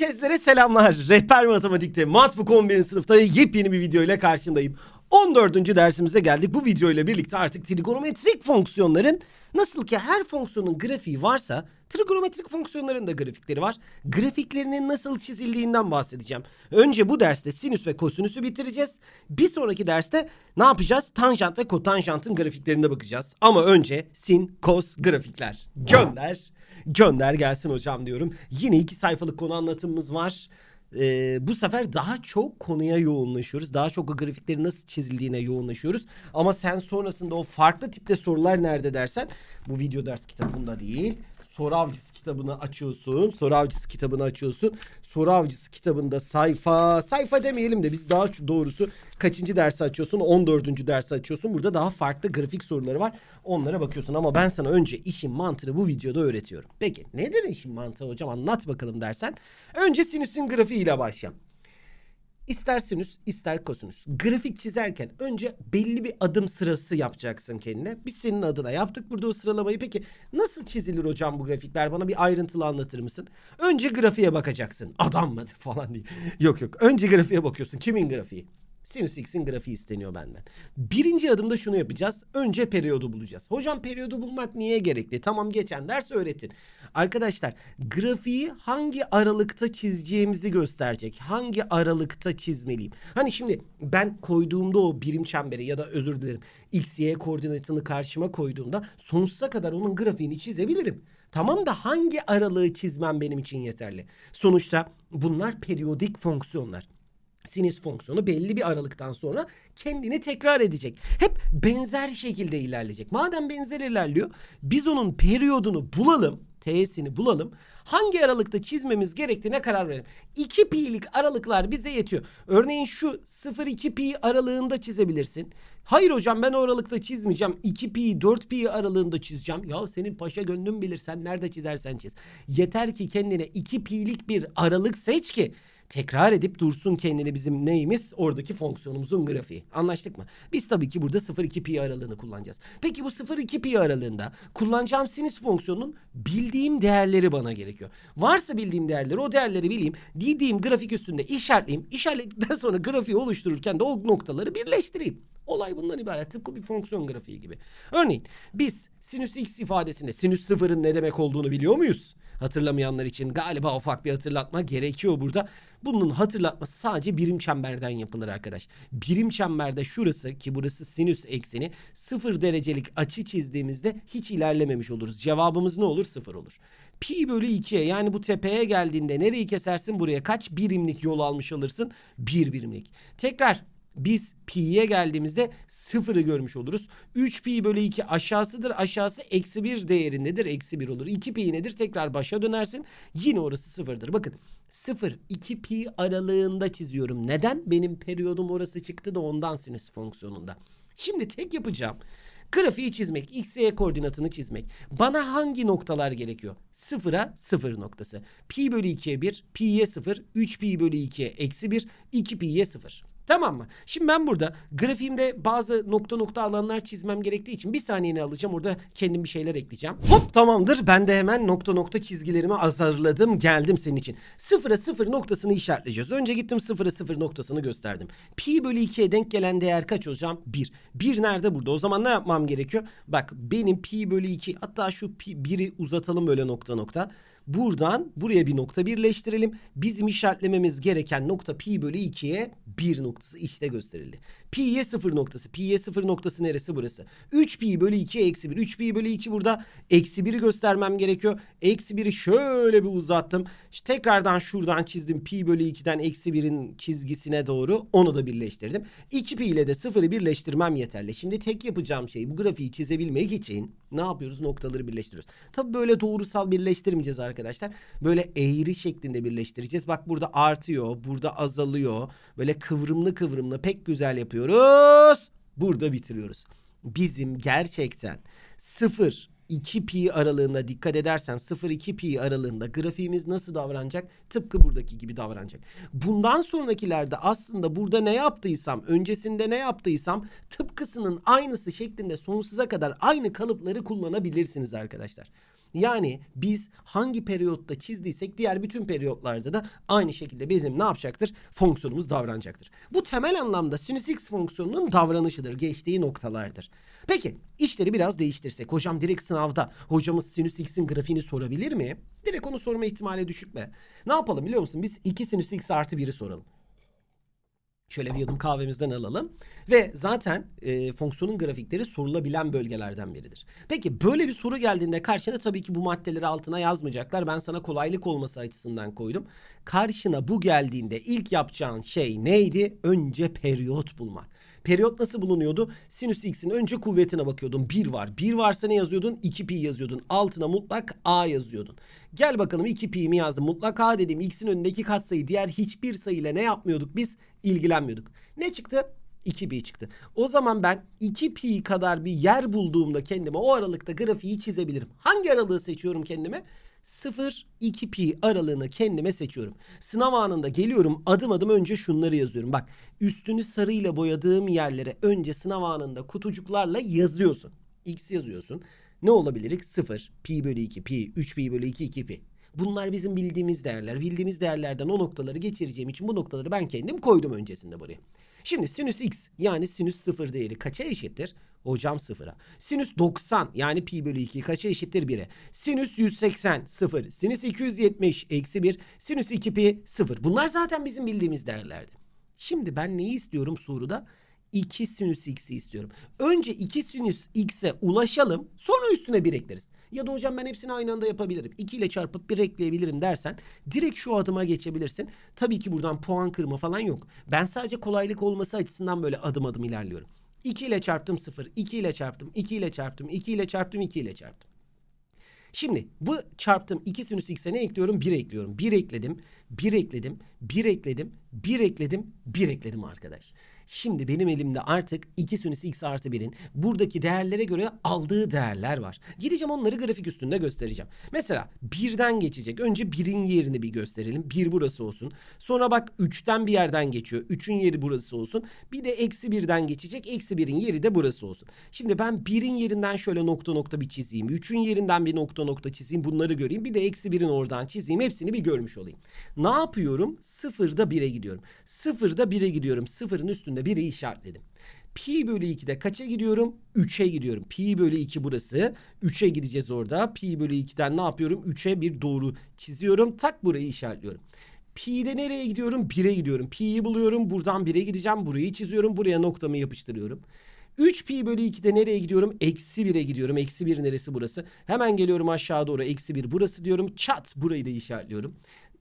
Herkeslere selamlar. Rehber Matematik'te Matbuk 11. sınıfta yepyeni bir video ile karşındayım. 14. dersimize geldik. Bu video ile birlikte artık trigonometrik fonksiyonların nasıl ki her fonksiyonun grafiği varsa trigonometrik fonksiyonların da grafikleri var. Grafiklerinin nasıl çizildiğinden bahsedeceğim. Önce bu derste sinüs ve kosinüsü bitireceğiz. Bir sonraki derste ne yapacağız? Tanjant ve kotanjantın grafiklerine bakacağız. Ama önce sin, kos, grafikler. Gönder. Gönder gelsin hocam diyorum. Yine iki sayfalık konu anlatımımız var. Ee, bu sefer daha çok konuya yoğunlaşıyoruz. Daha çok o grafiklerin nasıl çizildiğine yoğunlaşıyoruz. Ama sen sonrasında o farklı tipte sorular nerede dersen bu video ders kitabında değil. Soru Avcısı kitabını açıyorsun. Soru Avcısı kitabını açıyorsun. Soru Avcısı kitabında sayfa, sayfa demeyelim de biz daha doğrusu kaçıncı dersi açıyorsun? 14. dersi açıyorsun. Burada daha farklı grafik soruları var. Onlara bakıyorsun ama ben sana önce işin mantığını bu videoda öğretiyorum. Peki nedir işin mantığı hocam anlat bakalım dersen. Önce sinüsün grafiğiyle başlayalım. İster ister kosinüs. Grafik çizerken önce belli bir adım sırası yapacaksın kendine. Biz senin adına yaptık burada o sıralamayı. Peki nasıl çizilir hocam bu grafikler? Bana bir ayrıntılı anlatır mısın? Önce grafiğe bakacaksın. Adam mı falan diye. Yok yok. Önce grafiğe bakıyorsun. Kimin grafiği? Sinüs x'in grafiği isteniyor benden. Birinci adımda şunu yapacağız. Önce periyodu bulacağız. Hocam periyodu bulmak niye gerekli? Tamam geçen ders öğretin. Arkadaşlar grafiği hangi aralıkta çizeceğimizi gösterecek. Hangi aralıkta çizmeliyim? Hani şimdi ben koyduğumda o birim çemberi ya da özür dilerim x, y koordinatını karşıma koyduğumda sonsuza kadar onun grafiğini çizebilirim. Tamam da hangi aralığı çizmem benim için yeterli? Sonuçta bunlar periyodik fonksiyonlar sinüs fonksiyonu belli bir aralıktan sonra kendini tekrar edecek. Hep benzer şekilde ilerleyecek. Madem benzer ilerliyor biz onun periyodunu bulalım. T'sini bulalım. Hangi aralıkta çizmemiz gerektiğine karar verelim. 2 pi'lik aralıklar bize yetiyor. Örneğin şu 0-2 pi aralığında çizebilirsin. Hayır hocam ben o aralıkta çizmeyeceğim. 2 pi 4 pi aralığında çizeceğim. Ya senin paşa gönlün bilir. Sen nerede çizersen çiz. Yeter ki kendine 2 pi'lik bir aralık seç ki tekrar edip dursun kendini bizim neyimiz? Oradaki fonksiyonumuzun grafiği. Anlaştık mı? Biz tabii ki burada 0-2 pi aralığını kullanacağız. Peki bu 0-2 pi aralığında kullanacağım sinüs fonksiyonunun bildiğim değerleri bana gerekiyor. Varsa bildiğim değerleri o değerleri bileyim. Dediğim grafik üstünde işaretleyeyim. İşaretledikten sonra grafiği oluştururken de o noktaları birleştireyim. Olay bundan ibaret. Tıpkı bir fonksiyon grafiği gibi. Örneğin biz sinüs x ifadesinde sinüs sıfırın ne demek olduğunu biliyor muyuz? Hatırlamayanlar için galiba ufak bir hatırlatma gerekiyor burada. Bunun hatırlatması sadece birim çemberden yapılır arkadaş. Birim çemberde şurası ki burası sinüs ekseni sıfır derecelik açı çizdiğimizde hiç ilerlememiş oluruz. Cevabımız ne olur? Sıfır olur. Pi bölü 2'ye yani bu tepeye geldiğinde nereyi kesersin buraya kaç birimlik yol almış alırsın? Bir birimlik. Tekrar biz pi'ye geldiğimizde sıfırı görmüş oluruz. 3 pi bölü 2 aşağısıdır. Aşağısı eksi 1 değerindedir. Eksi 1 olur. 2 pi nedir? Tekrar başa dönersin. Yine orası sıfırdır. Bakın 0 2 pi aralığında çiziyorum. Neden? Benim periyodum orası çıktı da ondan sinüs fonksiyonunda. Şimdi tek yapacağım. Grafiği çizmek, x, y koordinatını çizmek. Bana hangi noktalar gerekiyor? Sıfıra sıfır noktası. Pi bölü 2'ye 1, pi'ye 0, 3 pi bölü 2'ye eksi 1, 2 pi'ye 0. Tamam mı? Şimdi ben burada grafiğimde bazı nokta nokta alanlar çizmem gerektiği için bir saniyeni alacağım. Orada kendim bir şeyler ekleyeceğim. Hop tamamdır. Ben de hemen nokta nokta çizgilerimi hazırladım. Geldim senin için. Sıfıra sıfır noktasını işaretleyeceğiz. Önce gittim sıfıra sıfır noktasını gösterdim. Pi bölü 2'ye denk gelen değer kaç hocam? 1. 1 nerede burada? O zaman ne yapmam gerekiyor? Bak benim pi bölü 2 hatta şu pi 1'i uzatalım böyle nokta nokta. Buradan buraya bir nokta birleştirelim. Bizim işaretlememiz gereken nokta pi bölü 2'ye 1 noktası işte gösterildi. Pi'ye 0 noktası. Pi'ye 0 noktası neresi burası? 3 pi bölü 2 eksi 1. 3 pi bölü 2 burada eksi 1'i göstermem gerekiyor. Eksi 1'i şöyle bir uzattım. İşte tekrardan şuradan çizdim. Pi bölü 2'den eksi 1'in çizgisine doğru onu da birleştirdim. 2 pi ile de 0'ı birleştirmem yeterli. Şimdi tek yapacağım şey bu grafiği çizebilmek için ne yapıyoruz? Noktaları birleştiriyoruz. Tabi böyle doğrusal birleştirmeyeceğiz arkadaşlar. Böyle eğri şeklinde birleştireceğiz. Bak burada artıyor, burada azalıyor. Böyle kıvrımlı kıvrımlı pek güzel yapıyoruz. Burada bitiriyoruz. Bizim gerçekten 0 2 pi aralığında dikkat edersen 0-2 pi aralığında grafiğimiz nasıl davranacak? Tıpkı buradaki gibi davranacak. Bundan sonrakilerde aslında burada ne yaptıysam, öncesinde ne yaptıysam tıpkısının aynısı şeklinde sonsuza kadar aynı kalıpları kullanabilirsiniz arkadaşlar. Yani biz hangi periyotta çizdiysek diğer bütün periyotlarda da aynı şekilde bizim ne yapacaktır? Fonksiyonumuz davranacaktır. Bu temel anlamda sinüs x fonksiyonunun davranışıdır, geçtiği noktalardır. Peki işleri biraz değiştirsek. Hocam direkt sınavda hocamız sinüs x'in grafiğini sorabilir mi? Direkt onu sorma ihtimali düşük be. Ne yapalım biliyor musun? Biz 2 sinüs x artı 1'i soralım. Şöyle bir yudum kahvemizden alalım. Ve zaten e, fonksiyonun grafikleri sorulabilen bölgelerden biridir. Peki böyle bir soru geldiğinde karşına tabii ki bu maddeleri altına yazmayacaklar. Ben sana kolaylık olması açısından koydum. Karşına bu geldiğinde ilk yapacağın şey neydi? Önce periyot bulmak. Periyot nasıl bulunuyordu? Sinüs x'in önce kuvvetine bakıyordun. 1 var. 1 varsa ne yazıyordun? 2 pi yazıyordun. Altına mutlak a yazıyordun. Gel bakalım 2 pi mi yazdım? Mutlak a dediğim x'in önündeki katsayı diğer hiçbir sayıyla ne yapmıyorduk biz? İlgilenmiyorduk. Ne çıktı? 2 pi çıktı. O zaman ben 2 pi kadar bir yer bulduğumda kendime o aralıkta grafiği çizebilirim. Hangi aralığı seçiyorum kendime? 0-2 pi aralığını kendime seçiyorum. Sınav anında geliyorum adım adım önce şunları yazıyorum. Bak üstünü sarıyla boyadığım yerlere önce sınav anında kutucuklarla yazıyorsun. X yazıyorsun. Ne olabilir? 0, pi bölü 2, pi, 3 pi bölü 2, 2 pi. Bunlar bizim bildiğimiz değerler. Bildiğimiz değerlerden o noktaları geçireceğim için bu noktaları ben kendim koydum öncesinde buraya. Şimdi sinüs x yani sinüs 0 değeri kaça eşittir? Hocam sıfıra. Sinüs 90 yani pi bölü 2 kaça eşittir 1'e? Sinüs 180 0. Sinüs 270 eksi 1. Sinüs 2 pi 0. Bunlar zaten bizim bildiğimiz değerlerdi. Şimdi ben neyi istiyorum soruda? 2 sinüs x'i istiyorum. Önce 2 sinüs x'e ulaşalım sonra üstüne 1 ekleriz. Ya da hocam ben hepsini aynı anda yapabilirim. 2 ile çarpıp 1 ekleyebilirim dersen direkt şu adıma geçebilirsin. Tabii ki buradan puan kırma falan yok. Ben sadece kolaylık olması açısından böyle adım adım ilerliyorum. 2 ile çarptım 0, 2 ile çarptım, 2 ile çarptım, 2 ile çarptım, 2 ile çarptım. Şimdi bu çarptım 2 sinüs x'e ne ekliyorum? 1 ekliyorum. 1 ekledim, 1 ekledim, 1 ekledim, 1 ekledim, 1 ekledim arkadaş. Şimdi benim elimde artık 2 sinüs x artı 1'in buradaki değerlere göre aldığı değerler var. Gideceğim onları grafik üstünde göstereceğim. Mesela 1'den geçecek. Önce 1'in yerini bir gösterelim. 1 burası olsun. Sonra bak 3'ten bir yerden geçiyor. 3'ün yeri burası olsun. Bir de eksi 1'den geçecek. Eksi 1'in yeri de burası olsun. Şimdi ben 1'in yerinden şöyle nokta nokta bir çizeyim. 3'ün yerinden bir nokta nokta çizeyim. Bunları göreyim. Bir de eksi 1'in oradan çizeyim. Hepsini bir görmüş olayım. Ne yapıyorum? 0'da 1'e gidiyorum. 0'da 1'e gidiyorum. 0'ın üstünde 1'i işaretledim. Pi bölü 2'de kaça gidiyorum? 3'e gidiyorum. Pi bölü 2 burası. 3'e gideceğiz orada. Pi bölü 2'den ne yapıyorum? 3'e bir doğru çiziyorum. Tak burayı işaretliyorum. Pi'de nereye gidiyorum? 1'e gidiyorum. Pi'yi buluyorum. Buradan 1'e gideceğim. Burayı çiziyorum. Buraya noktamı yapıştırıyorum. 3 pi bölü 2'de nereye gidiyorum? Eksi 1'e gidiyorum. Eksi 1 neresi burası? Hemen geliyorum aşağı doğru. Eksi 1 burası diyorum. Çat burayı da işaretliyorum.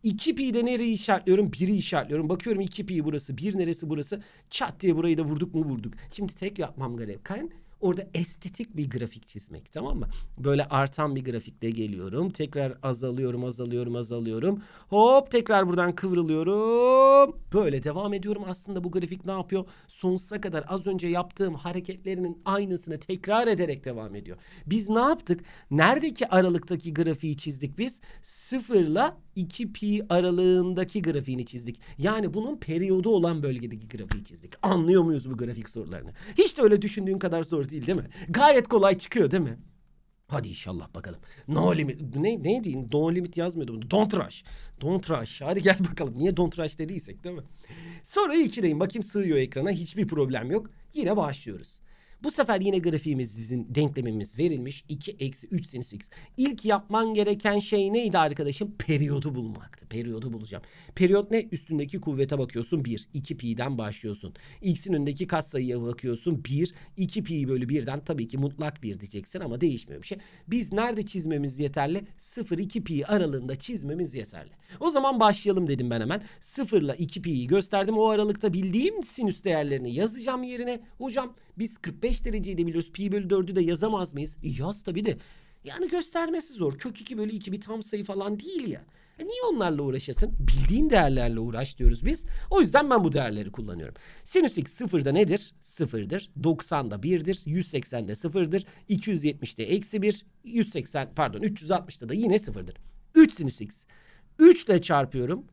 2 pi'de nereyi işaretliyorum? 1'i işaretliyorum. Bakıyorum 2 pi burası. 1 neresi burası? Çat diye burayı da vurduk mu vurduk. Şimdi tek yapmam gereken orada estetik bir grafik çizmek tamam mı? Böyle artan bir grafikle geliyorum. Tekrar azalıyorum, azalıyorum, azalıyorum. Hop tekrar buradan kıvrılıyorum. Böyle devam ediyorum. Aslında bu grafik ne yapıyor? Sonsuza kadar az önce yaptığım hareketlerinin aynısını tekrar ederek devam ediyor. Biz ne yaptık? Neredeki aralıktaki grafiği çizdik biz? Sıfırla 2 pi aralığındaki grafiğini çizdik. Yani bunun periyodu olan bölgedeki grafiği çizdik. Anlıyor muyuz bu grafik sorularını? Hiç de öyle düşündüğün kadar zor değil değil mi? Gayet kolay çıkıyor değil mi? Hadi inşallah bakalım. No limit. Ne, neydi? No limit yazmıyordu. Don't rush. Don't rush. Hadi gel bakalım. Niye don't rush dediysek değil mi? Sonra ikideyim. Bakayım sığıyor ekrana. Hiçbir problem yok. Yine başlıyoruz. Bu sefer yine grafiğimizin denklemimiz verilmiş. 2 eksi 3 sinüs x. İlk yapman gereken şey neydi arkadaşım? Periyodu bulmaktı. Periyodu bulacağım. Periyot ne? Üstündeki kuvvete bakıyorsun 1. 2 pi'den başlıyorsun. X'in önündeki katsayıya bakıyorsun 1. 2 pi bölü 1'den tabii ki mutlak 1 diyeceksin ama değişmiyor bir şey. Biz nerede çizmemiz yeterli? 0-2 pi aralığında çizmemiz yeterli. O zaman başlayalım dedim ben hemen. 0 ile 2 pi'yi gösterdim. O aralıkta bildiğim sinüs değerlerini yazacağım yerine. Hocam biz 45 dereceyi de biliyoruz. Pi bölü 4'ü de yazamaz mıyız? E yaz tabii de. Yani göstermesi zor. Kök 2 bölü 2 bir tam sayı falan değil ya. E niye onlarla uğraşasın? Bildiğin değerlerle uğraş diyoruz biz. O yüzden ben bu değerleri kullanıyorum. Sinüs x sıfırda nedir? Sıfırdır. 90'da 1'dir. 180'de sıfırdır. 270'de eksi 1. 180 pardon 360'da da yine sıfırdır. 3 sinüs x. 3 ile çarpıyorum.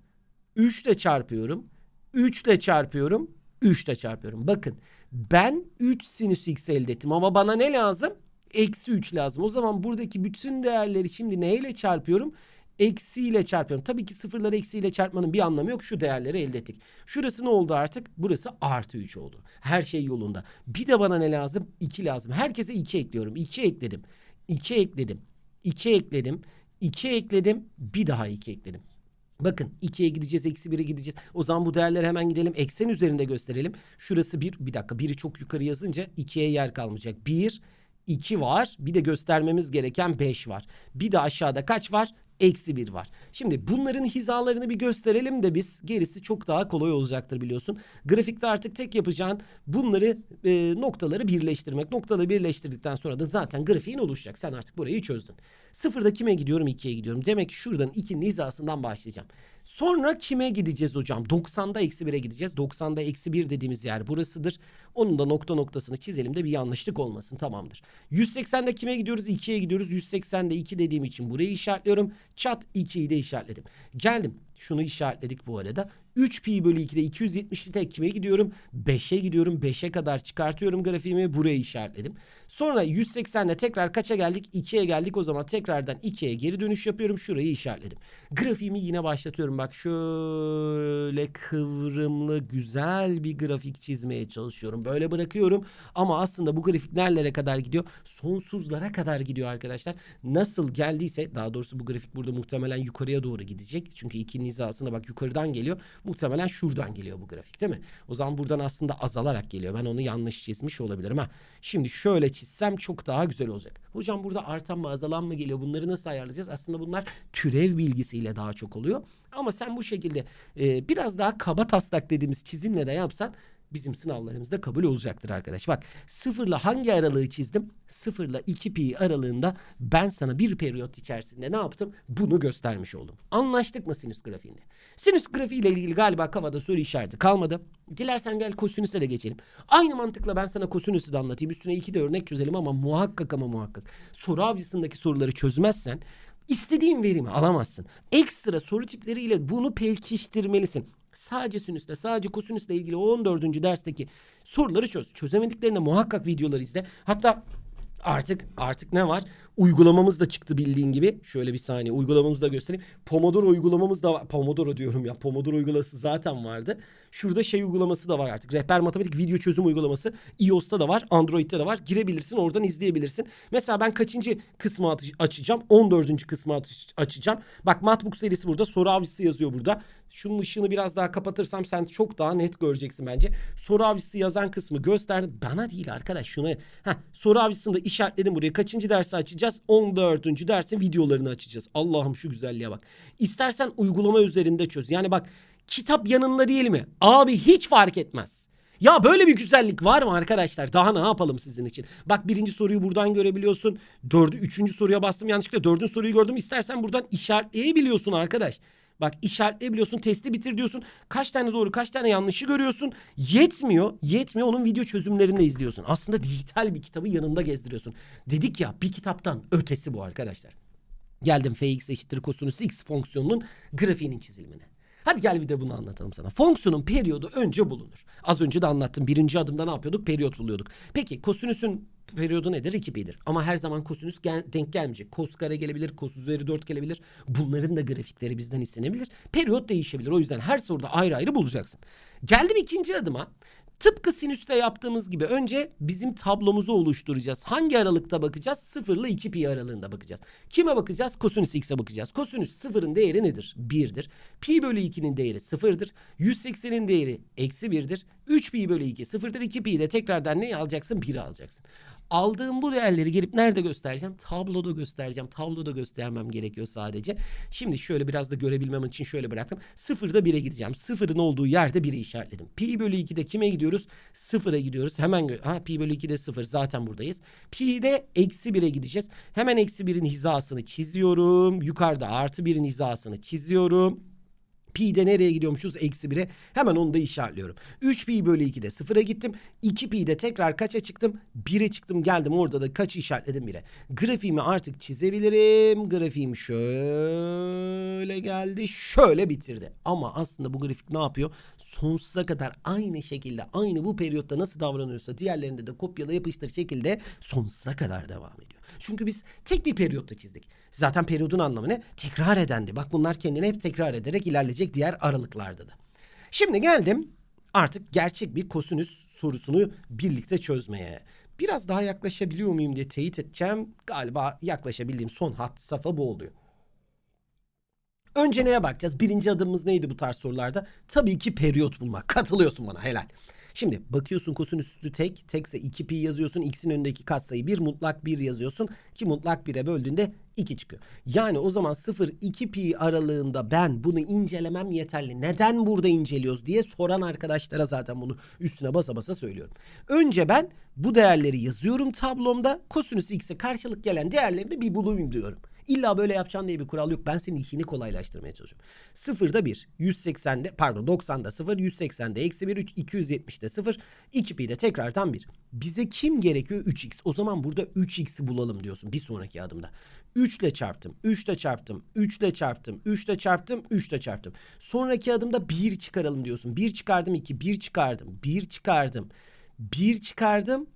3 ile çarpıyorum. 3 ile çarpıyorum. 3 ile çarpıyorum. Bakın ben 3 sinüs x elde ettim ama bana ne lazım? eksi 3 lazım. O zaman buradaki bütün değerleri şimdi neyle çarpıyorum? Eksiyle çarpıyorum. Tabii ki sıfırları eksiyle çarpmanın bir anlamı yok. Şu değerleri elde ettik. Şurası ne oldu artık? Burası artı 3 oldu. Her şey yolunda. Bir de bana ne lazım? 2 lazım. Herkese 2 ekliyorum. 2 ekledim. 2 ekledim. 2 ekledim. 2 ekledim. Bir daha 2 ekledim. Bakın 2'ye gideceğiz, eksi 1'e gideceğiz. O zaman bu değerleri hemen gidelim. Eksen üzerinde gösterelim. Şurası 1, bir dakika 1'i çok yukarı yazınca 2'ye yer kalmayacak. 1, 2 var. Bir de göstermemiz gereken 5 var. Bir de aşağıda kaç var? Eksi 1 var. Şimdi bunların hizalarını bir gösterelim de biz gerisi çok daha kolay olacaktır biliyorsun. Grafikte artık tek yapacağın bunları e, noktaları birleştirmek. Noktaları birleştirdikten sonra da zaten grafiğin oluşacak. Sen artık burayı çözdün. Sıfırda kime gidiyorum? 2'ye gidiyorum. Demek ki şuradan 2'nin hizasından başlayacağım. Sonra kime gideceğiz hocam? 90'da eksi 1'e gideceğiz. 90'da eksi 1 dediğimiz yer burasıdır. Onun da nokta noktasını çizelim de bir yanlışlık olmasın. Tamamdır. 180'de kime gidiyoruz? 2'ye gidiyoruz. 180'de 2 dediğim için burayı işaretliyorum. Çat 2'yi de işaretledim. Geldim. Şunu işaretledik bu arada. 3 pi bölü 2'de 270'li tek kime gidiyorum? 5'e gidiyorum. 5'e kadar çıkartıyorum grafiğimi. Buraya işaretledim. Sonra 180'de tekrar kaça geldik? 2'ye geldik. O zaman tekrardan 2'ye geri dönüş yapıyorum. Şurayı işaretledim. Grafiğimi yine başlatıyorum. Bak şöyle kıvrımlı güzel bir grafik çizmeye çalışıyorum. Böyle bırakıyorum. Ama aslında bu grafik nerelere kadar gidiyor? Sonsuzlara kadar gidiyor arkadaşlar. Nasıl geldiyse daha doğrusu bu grafik burada muhtemelen yukarıya doğru gidecek. Çünkü 2'nin hizasına bak yukarıdan geliyor. Muhtemelen şuradan geliyor bu grafik değil mi? O zaman buradan aslında azalarak geliyor. Ben onu yanlış çizmiş olabilirim ha. Şimdi şöyle çizsem çok daha güzel olacak. Hocam burada artan mı azalan mı geliyor? Bunları nasıl ayarlayacağız? Aslında bunlar türev bilgisiyle daha çok oluyor. Ama sen bu şekilde e, biraz daha kaba taslak dediğimiz çizimle de yapsan bizim sınavlarımızda kabul olacaktır arkadaş. Bak sıfırla hangi aralığı çizdim? Sıfırla 2 pi aralığında ben sana bir periyot içerisinde ne yaptım? Bunu göstermiş oldum. Anlaştık mı sinüs grafiğinde? Sinüs grafiği ile ilgili galiba kafada soru işareti kalmadı. Dilersen gel kosinüse de geçelim. Aynı mantıkla ben sana kosinüsü de anlatayım. Üstüne iki de örnek çözelim ama muhakkak ama muhakkak. Soru avcısındaki soruları çözmezsen istediğin verimi alamazsın. Ekstra soru tipleriyle bunu pekiştirmelisin. Sadece sinüsle, sadece kosinüsle ilgili o 14. dersteki soruları çöz. Çözemediklerinde muhakkak videoları izle. Hatta artık artık ne var? Uygulamamız da çıktı bildiğin gibi. Şöyle bir saniye uygulamamızı da göstereyim. Pomodoro uygulamamız da var. Pomodoro diyorum ya. Pomodoro uygulaması zaten vardı. Şurada şey uygulaması da var artık. Rehber matematik video çözüm uygulaması. iOS'ta da var, Android'de de var. Girebilirsin, oradan izleyebilirsin. Mesela ben kaçıncı kısmı aç- açacağım? 14. kısmı aç- açacağım. Bak Matbook serisi burada. Soru avcısı yazıyor burada. Şunun ışığını biraz daha kapatırsam sen çok daha net göreceksin bence. Soru avcısı yazan kısmı gösterdim. Bana değil arkadaş şunu. Heh, soru avcısını da işaretledim buraya. Kaçıncı dersi açacağız? 14. dersin videolarını açacağız. Allah'ım şu güzelliğe bak. İstersen uygulama üzerinde çöz. Yani bak kitap yanında değil mi? Abi hiç fark etmez. Ya böyle bir güzellik var mı arkadaşlar? Daha ne yapalım sizin için? Bak birinci soruyu buradan görebiliyorsun. Dördü, üçüncü soruya bastım yanlışlıkla. Dördüncü soruyu gördüm. İstersen buradan işaretleyebiliyorsun arkadaş. Bak işaretleyebiliyorsun, testi bitir diyorsun. Kaç tane doğru, kaç tane yanlışı görüyorsun. Yetmiyor, yetmiyor. Onun video çözümlerini de izliyorsun. Aslında dijital bir kitabı yanında gezdiriyorsun. Dedik ya bir kitaptan ötesi bu arkadaşlar. Geldim fx eşittir kosinüs x fonksiyonunun grafiğinin çizilmine. Hadi gel bir de bunu anlatalım sana. Fonksiyonun periyodu önce bulunur. Az önce de anlattım. Birinci adımda ne yapıyorduk? Periyot buluyorduk. Peki kosinüsün periyodu nedir? 2 pi'dir. Ama her zaman kosinüs gel- denk gelmeyecek. Kos kare gelebilir, kos üzeri 4 gelebilir. Bunların da grafikleri bizden istenebilir. Periyot değişebilir. O yüzden her soruda ayrı ayrı bulacaksın. Geldim ikinci adıma. Tıpkı sinüste yaptığımız gibi önce bizim tablomuzu oluşturacağız. Hangi aralıkta bakacağız? 0 ile 2 pi aralığında bakacağız. Kime bakacağız? Kosinüs x'e bakacağız. Kosinüs sıfırın değeri nedir? 1'dir. Pi bölü 2'nin değeri 0'dır. 180'in değeri eksi 1'dir. 3 pi bölü 2 sıfırdır. 2 pi de tekrardan ne alacaksın? 1'i alacaksın. Aldığım bu değerleri gelip nerede göstereceğim? Tabloda göstereceğim. Tabloda göstermem gerekiyor sadece. Şimdi şöyle biraz da görebilmem için şöyle bıraktım. Sıfırda 1'e gideceğim. Sıfırın olduğu yerde 1'i işaretledim. Pi bölü 2'de kime gidiyoruz? Sıfıra gidiyoruz. Hemen ha, pi bölü 2'de sıfır zaten buradayız. Pi'de eksi 1'e gideceğiz. Hemen eksi 1'in hizasını çiziyorum. Yukarıda artı 1'in hizasını çiziyorum. Pi'de nereye gidiyormuşuz? Eksi 1'e. Hemen onu da işaretliyorum. 3 pi bölü 2'de 0'a gittim. 2 pi'de tekrar kaça çıktım? 1'e çıktım geldim orada da kaçı işaretledim 1'e. Grafiğimi artık çizebilirim. Grafiğim şöyle geldi. Şöyle bitirdi. Ama aslında bu grafik ne yapıyor? Sonsuza kadar aynı şekilde aynı bu periyotta nasıl davranıyorsa diğerlerinde de kopyala yapıştır şekilde sonsuza kadar devam ediyor. Çünkü biz tek bir periyotta çizdik. Zaten periyodun anlamı ne? Tekrar edendi. Bak bunlar kendini hep tekrar ederek ilerleyecek diğer aralıklarda da. Şimdi geldim artık gerçek bir kosinüs sorusunu birlikte çözmeye. Biraz daha yaklaşabiliyor muyum diye teyit edeceğim. Galiba yaklaşabildiğim son hat safa bu oluyor. Önce neye bakacağız? Birinci adımımız neydi bu tarz sorularda? Tabii ki periyot bulmak. Katılıyorsun bana helal. Şimdi bakıyorsun kosinüs üstü tek. Tekse 2 pi yazıyorsun. X'in önündeki katsayı 1 mutlak 1 yazıyorsun. Ki mutlak 1'e böldüğünde 2 çıkıyor. Yani o zaman 0-2 pi aralığında ben bunu incelemem yeterli. Neden burada inceliyoruz diye soran arkadaşlara zaten bunu üstüne basa basa söylüyorum. Önce ben bu değerleri yazıyorum tablomda. Kosinüs x'e karşılık gelen değerleri de bir bulayım diyorum. İlla böyle yapacaksın diye bir kural yok. Ben senin işini kolaylaştırmaya çalışıyorum. Sıfırda 1, 180'de pardon 90'da 0, 180'de eksi 1, 270'de 0, 2 pi de tekrardan 1. Bize kim gerekiyor? 3x. O zaman burada 3x'i bulalım diyorsun bir sonraki adımda. 3 ile çarptım, 3 ile çarptım, 3 ile çarptım, 3 ile çarptım, 3 ile çarptım. Sonraki adımda 1 çıkaralım diyorsun. 1 çıkardım 2, 1 çıkardım, 1 çıkardım, 1 çıkardım, 1 çıkardım.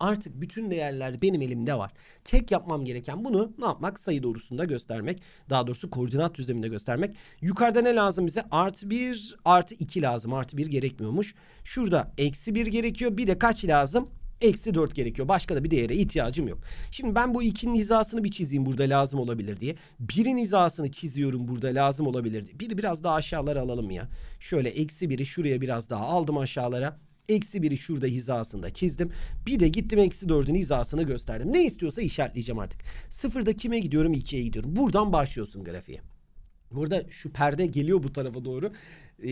Artık bütün değerler benim elimde var. Tek yapmam gereken bunu ne yapmak? Sayı doğrusunda göstermek. Daha doğrusu koordinat düzleminde göstermek. Yukarıda ne lazım bize? Artı 1, artı 2 lazım. Artı 1 gerekmiyormuş. Şurada eksi 1 gerekiyor. Bir de kaç lazım? Eksi 4 gerekiyor. Başka da bir değere ihtiyacım yok. Şimdi ben bu 2'nin hizasını bir çizeyim burada lazım olabilir diye. 1'in hizasını çiziyorum burada lazım olabilir diye. Biri biraz daha aşağılara alalım ya. Şöyle eksi 1'i şuraya biraz daha aldım aşağılara. Eksi 1'i şurada hizasında çizdim. Bir de gittim eksi 4'ün hizasını gösterdim. Ne istiyorsa işaretleyeceğim artık. Sıfırda kime gidiyorum? 2'ye gidiyorum. Buradan başlıyorsun grafiğe. Burada şu perde geliyor bu tarafa doğru. Ee,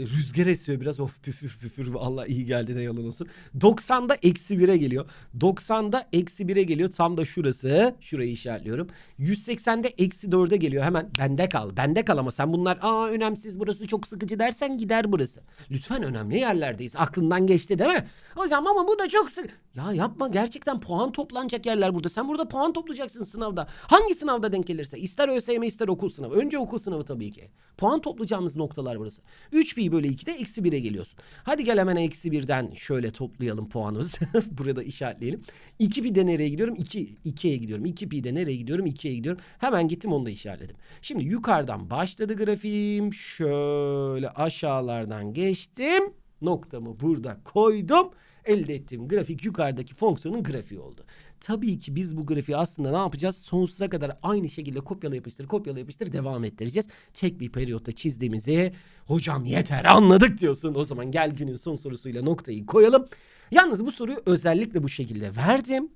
rüzgar esiyor biraz. Of püfür püfür. Allah iyi geldi ne yalan olsun. 90'da eksi 1'e geliyor. 90'da eksi 1'e geliyor. Tam da şurası. Şurayı işaretliyorum. 180'de eksi 4'e geliyor. Hemen bende kal. Bende kal ama sen bunlar aa önemsiz burası çok sıkıcı dersen gider burası. Lütfen önemli yerlerdeyiz. Aklından geçti değil mi? Hocam ama bu da çok sık. Ya yapma gerçekten puan toplanacak yerler burada. Sen burada puan toplayacaksın sınavda. Hangi sınavda denk gelirse. ister ÖSYM ister okul sınavı. Önce okul sınavı tabii ki. Puan toplayacağımız noktalar burası. 3 pi bölü 2'de eksi 1'e geliyorsun. Hadi gel hemen eksi 1'den şöyle toplayalım puanımızı. Burada işaretleyelim. 2 pi'de nereye gidiyorum? 2, 2'ye gidiyorum. 2 pi'de nereye gidiyorum? 2'ye gidiyorum. Hemen gittim onu da işaretledim. Şimdi yukarıdan başladı grafiğim. Şöyle aşağılardan geçtim. Noktamı burada koydum. Elde ettiğim grafik yukarıdaki fonksiyonun grafiği oldu. Tabii ki biz bu grafiği aslında ne yapacağız? Sonsuza kadar aynı şekilde kopyala yapıştır, kopyala yapıştır devam ettireceğiz. Tek bir periyotta çizdiğimizi hocam yeter anladık diyorsun. O zaman gel günün son sorusuyla noktayı koyalım. Yalnız bu soruyu özellikle bu şekilde verdim.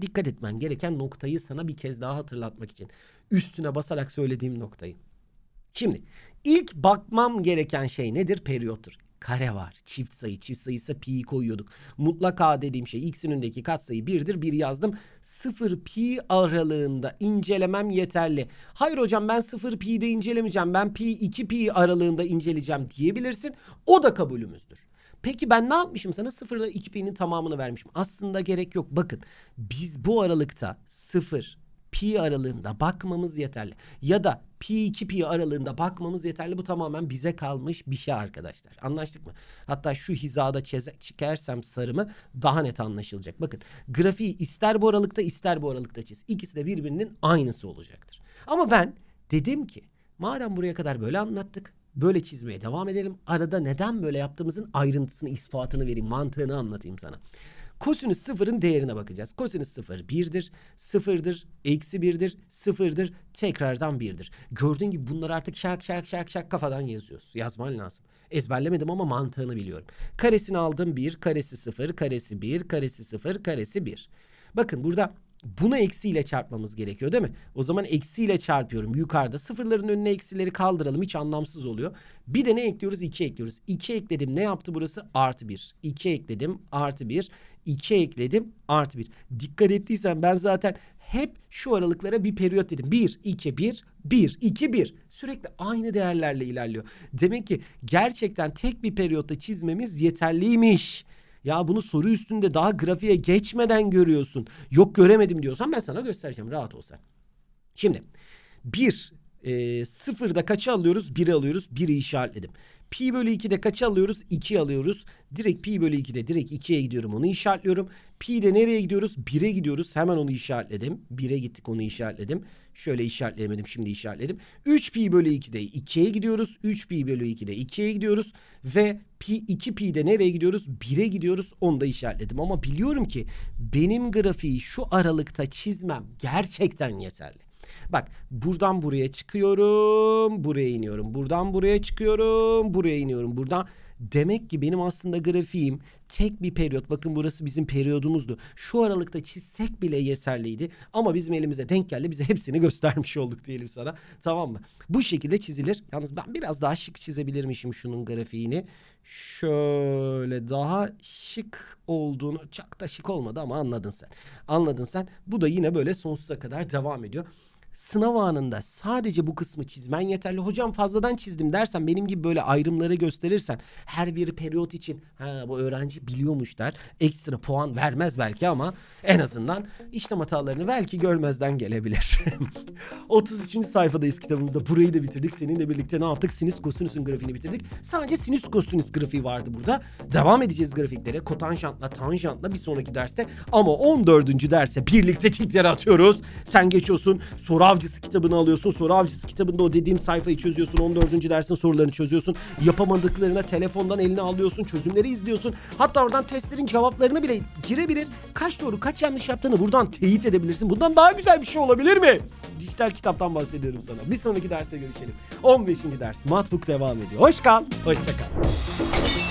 Dikkat etmen gereken noktayı sana bir kez daha hatırlatmak için. Üstüne basarak söylediğim noktayı. Şimdi ilk bakmam gereken şey nedir? Periyottur. Kare var. Çift sayı. Çift sayısı pi'yi koyuyorduk. Mutlak A dediğim şey x'in önündeki katsayı 1'dir. 1 yazdım. 0 pi aralığında incelemem yeterli. Hayır hocam ben 0 pi'de incelemeyeceğim. Ben pi 2 pi aralığında inceleyeceğim diyebilirsin. O da kabulümüzdür. Peki ben ne yapmışım sana? 0 ile 2 pi'nin tamamını vermişim. Aslında gerek yok. Bakın biz bu aralıkta 0, pi aralığında bakmamız yeterli. Ya da pi 2 pi aralığında bakmamız yeterli. Bu tamamen bize kalmış bir şey arkadaşlar. Anlaştık mı? Hatta şu hizada çekersem sarımı daha net anlaşılacak. Bakın grafiği ister bu aralıkta ister bu aralıkta çiz. İkisi de birbirinin aynısı olacaktır. Ama ben dedim ki madem buraya kadar böyle anlattık böyle çizmeye devam edelim. Arada neden böyle yaptığımızın ayrıntısını, ispatını vereyim, mantığını anlatayım sana. Kosinüs sıfırın değerine bakacağız. Kosinüs sıfır birdir, sıfırdır, eksi birdir, sıfırdır, tekrardan birdir. Gördüğün gibi bunları artık şak şak şak şak kafadan yazıyoruz. Yazman lazım. Ezberlemedim ama mantığını biliyorum. Karesini aldım bir, karesi sıfır, karesi bir, karesi sıfır, karesi bir. Bakın burada bunu eksiyle çarpmamız gerekiyor değil mi? O zaman eksiyle çarpıyorum yukarıda. Sıfırların önüne eksileri kaldıralım. Hiç anlamsız oluyor. Bir de ne ekliyoruz? 2 ekliyoruz. 2 ekledim. Ne yaptı burası? Artı 1. 2 ekledim. Artı 1. 2 ekledim. Artı 1. Dikkat ettiysen ben zaten hep şu aralıklara bir periyot dedim. 1, 2, 1, 1, 2, 1. Sürekli aynı değerlerle ilerliyor. Demek ki gerçekten tek bir periyotta çizmemiz yeterliymiş. Ya bunu soru üstünde daha grafiğe geçmeden görüyorsun. Yok göremedim diyorsan ben sana göstereceğim. Rahat ol sen. Şimdi 1 e, sıfırda kaçı alıyoruz? 1'i alıyoruz. 1'i işaretledim. Pi bölü 2'de kaçı alıyoruz? 2 alıyoruz. Direkt pi bölü 2'de direkt 2'ye gidiyorum onu işaretliyorum. Pi'de nereye gidiyoruz? 1'e gidiyoruz. Hemen onu işaretledim. 1'e gittik onu işaretledim. Şöyle işaretleyemedim şimdi işaretledim. 3 pi bölü 2'de 2'ye gidiyoruz. 3 pi bölü 2'de 2'ye gidiyoruz. Ve pi 2 pi'de nereye gidiyoruz? 1'e gidiyoruz. Onu da işaretledim. Ama biliyorum ki benim grafiği şu aralıkta çizmem gerçekten yeterli. Bak buradan buraya çıkıyorum, buraya iniyorum. Buradan buraya çıkıyorum, buraya iniyorum. Buradan demek ki benim aslında grafiğim tek bir periyot. Bakın burası bizim periyodumuzdu. Şu aralıkta çizsek bile yeterliydi. Ama bizim elimize denk geldi. Bize hepsini göstermiş olduk diyelim sana. Tamam mı? Bu şekilde çizilir. Yalnız ben biraz daha şık çizebilirmişim şunun grafiğini. Şöyle daha şık olduğunu çok da şık olmadı ama anladın sen. Anladın sen. Bu da yine böyle sonsuza kadar devam ediyor. Sınav anında sadece bu kısmı çizmen yeterli. Hocam fazladan çizdim dersen benim gibi böyle ayrımları gösterirsen her bir periyot için ha bu öğrenci biliyormuş der. Ekstra puan vermez belki ama en azından işlem hatalarını belki görmezden gelebilir. 33. sayfadayız kitabımızda. Burayı da bitirdik. Seninle birlikte ne yaptık? Sinüs kosinüsün grafiğini bitirdik. Sadece sinüs kosinüs grafiği vardı burada. Devam edeceğiz grafiklere. Kotanjantla, tanjantla bir sonraki derste. Ama 14. derse birlikte tikleri atıyoruz. Sen geçiyorsun. Soru avcısı kitabını alıyorsun. Soru avcısı kitabında o dediğim sayfayı çözüyorsun. 14. dersin sorularını çözüyorsun. Yapamadıklarına telefondan eline alıyorsun. Çözümleri izliyorsun. Hatta oradan testlerin cevaplarını bile girebilir. Kaç doğru kaç yanlış yaptığını buradan teyit edebilirsin. Bundan daha güzel bir şey olabilir mi? Dijital kitaptan bahsediyorum sana. Bir sonraki derste görüşelim. 15. ders Matbook devam ediyor. Hoş kal. Hoşça kal.